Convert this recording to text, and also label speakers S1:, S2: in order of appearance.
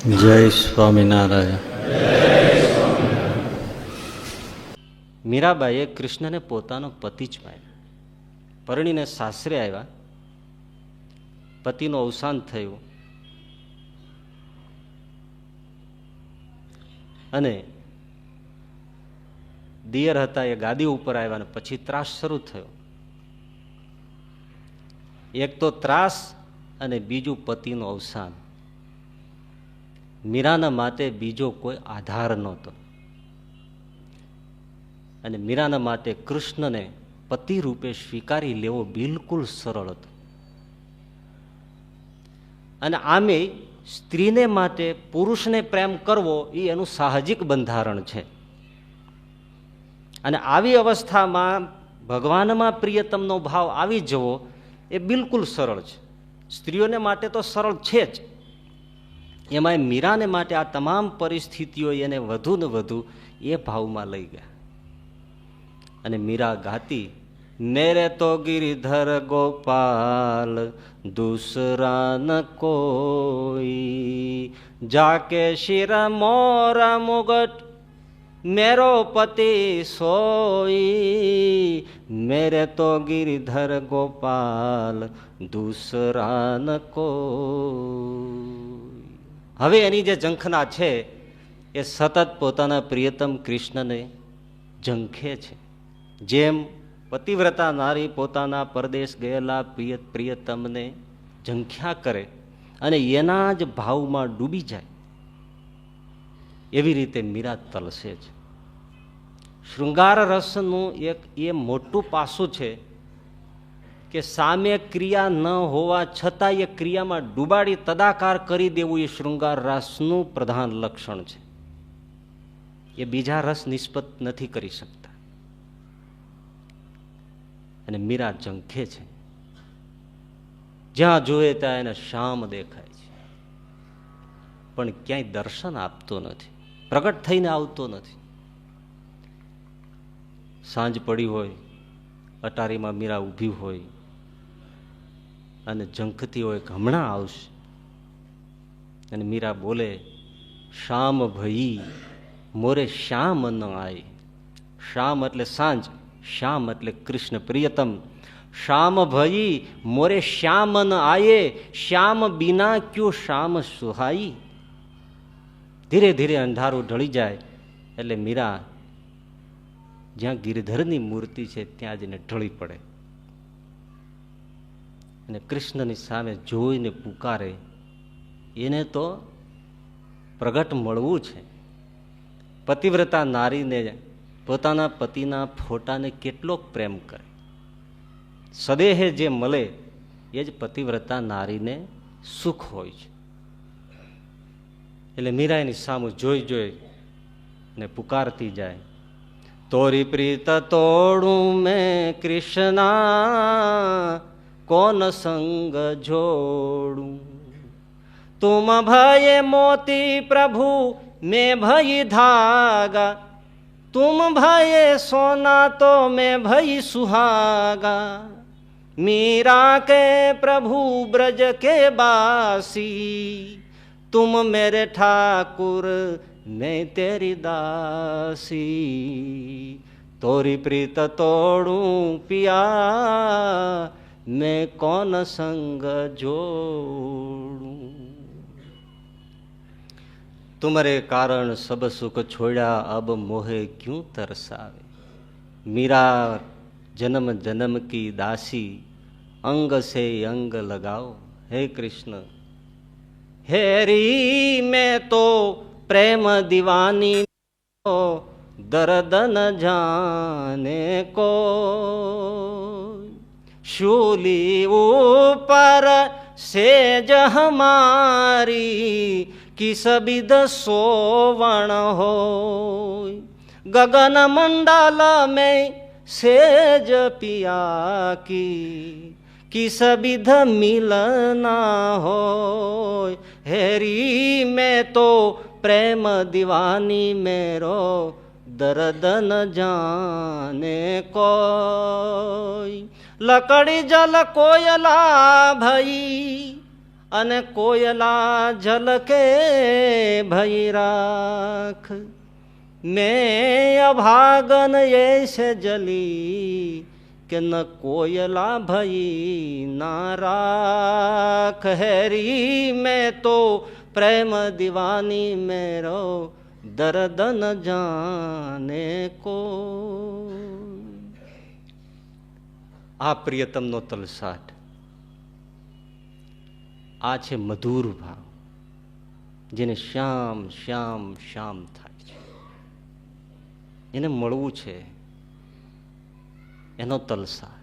S1: જય સ્વામિનારાયણ.
S2: મીરાબાઈએ કૃષ્ણને પોતાનો પતિ જ માન્યો. પરણીને સાસરે આવ્યા. પતિનું અવસાન થયું. અને દિયર હતા એ ગાદી ઉપર આવ્યા અને પછી ત્રાસ શરૂ થયો. એક તો ત્રાસ અને બીજું પતિનું અવસાન. મીરાના માટે બીજો કોઈ આધાર નહોતો. અને મીરાના માટે કૃષ્ણને પતિ રૂપે સ્વીકારી લેવો બિલકુલ સરળ હતો. અને આમે સ્ત્રીને માટે પુરુષને પ્રેમ કરવો એ એનું સાહજિક બંધારણ છે. અને આવી અવસ્થામાં ભગવાનમાં પ્રિયતમનો ભાવ આવી જવો એ બિલકુલ સરળ છે. સ્ત્રીઓને માટે તો સરળ છે જ. એમાં મીરાને માટે આ તમામ પરિસ્થિતિઓ એને વધુ ને વધુ એ ભાવમાં લઈ ગયા. અને મીરા ગાતી મેરે તો ગિરિધર ગોપાલ દૂસરા ન કોઈ, જાકે શિર મોરા મુગટ, મેરો પતિ સોઈ. મેરે તો ગિરિધર ગોપાલ દૂસરા ન કોઈ. હવે એની જે ઝંખના છે, એ સતત પોતાના પ્રિયતમ કૃષ્ણને ઝંખે છે. જેમ પતિવ્રતા નારી પોતાના પરદેશ ગયેલા પ્રિય, પ્રિયતમને ઝંખ્યા કરે અને એના જ ભાવમાં ડૂબી જાય, એવી રીતે મીરા તલસે છે. શૃંગાર રસનું એક એ મોટું પાસું છે કે સામે ક્રિયા ન હોવા છતાં એ ક્રિયામાં ડૂબાડી તદાકાર કરી દેવું એ શૃંગાર રસનું પ્રધાન લક્ષણ છે. એ બીજા રસ નિષ્પત નથી કરી શકતા. અને મીરા ઝંખે છે. જ્યાં જોઈએ ત્યાં એને શામ દેખાય છે. પણ ક્યાંય દર્શન આપતો નથી. પ્રગટ થઈને આવતો નથી. સાંજ પડી હોય, અટારીમાં મીરા ઊભી હોય અને ઝંખતી હોય હમણાં આવશે. અને મીરા બોલે, શામ ભઈ, મોરે શ્યામ ન આય. શામ એટલે સાંજ, શ્યામ એટલે કૃષ્ણ પ્રિયતમ. શ્યામ ભઈ, મોરે શ્યામ ન આયે. શ્યામ બિના ક્યુ શ્યામ સુહાઈ? ધીરે ધીરે અંધારું ઢળી જાય, એટલે મીરા જ્યાં ગિરધરની મૂર્તિ છે ત્યાં જઈને ઢળી પડે. અને કૃષ્ણની સામે જોઈને પુકારે, એને તો પ્રગટ મળવું છે. પતિવ્રતા નારીને પોતાના પતિના ફોટાને કેટલોક પ્રેમ કરે. સદેહે જે મળે, એ જ પતિવ્રતા નારીને સુખ હોય છે. એટલે મીરા એની સામુ જોઈ જોઈ ને પુકારતી જાય, તોરી પ્રીત તોડું મેં કૃષ્ણા કોન સંગ જોડું તુમ ભય મોતી પ્રભુ મેં ભય ધાગા તુમ ભય સોના તો મેં ભય સુહાગા मीरा के प्रभु ब्रज के बासी तुम मेरे ठाकुर मैं तेरी दासी तोरी प्रीत तोड़ूं पिया મેં કોન સંગ જોડું? તુમરે કારણ સબ સુખ છોડ્યા, અબ મોહે ક્યું તરસાવે? મીરા જન્મ જન્મ કી દાસી, અંગ સે અંગ લગાઓ હે કૃષ્ણ. હેરી મેં તો પ્રેમ દિવાની દર્દ ન જાને કો. शूली ऊपर सेज हमारी किस विध सोवण हो गगन मंडल में सेज पिया की किस विध मिलना हो हेरी मैं तो प्रेम दीवानी मेरो दर्द न जाने कोई। લકડી જલ કોયલા ભઈ, અને કોયલા જલકે ભઈ રાખ. ને અભાગન એશ જલી, કે ન કોયલા ભઈ ના રાખ. હેરી મેં તો પ્રેમ દિવાની મેરો દર્દન જાને કો. આ પ્રિયતમનો તલસાટ. આ છે મધુર ભાવ, જેને શ્યામ શ્યામ શ્યામ થાય છે. એને મળવું છે એનો તલસાટ.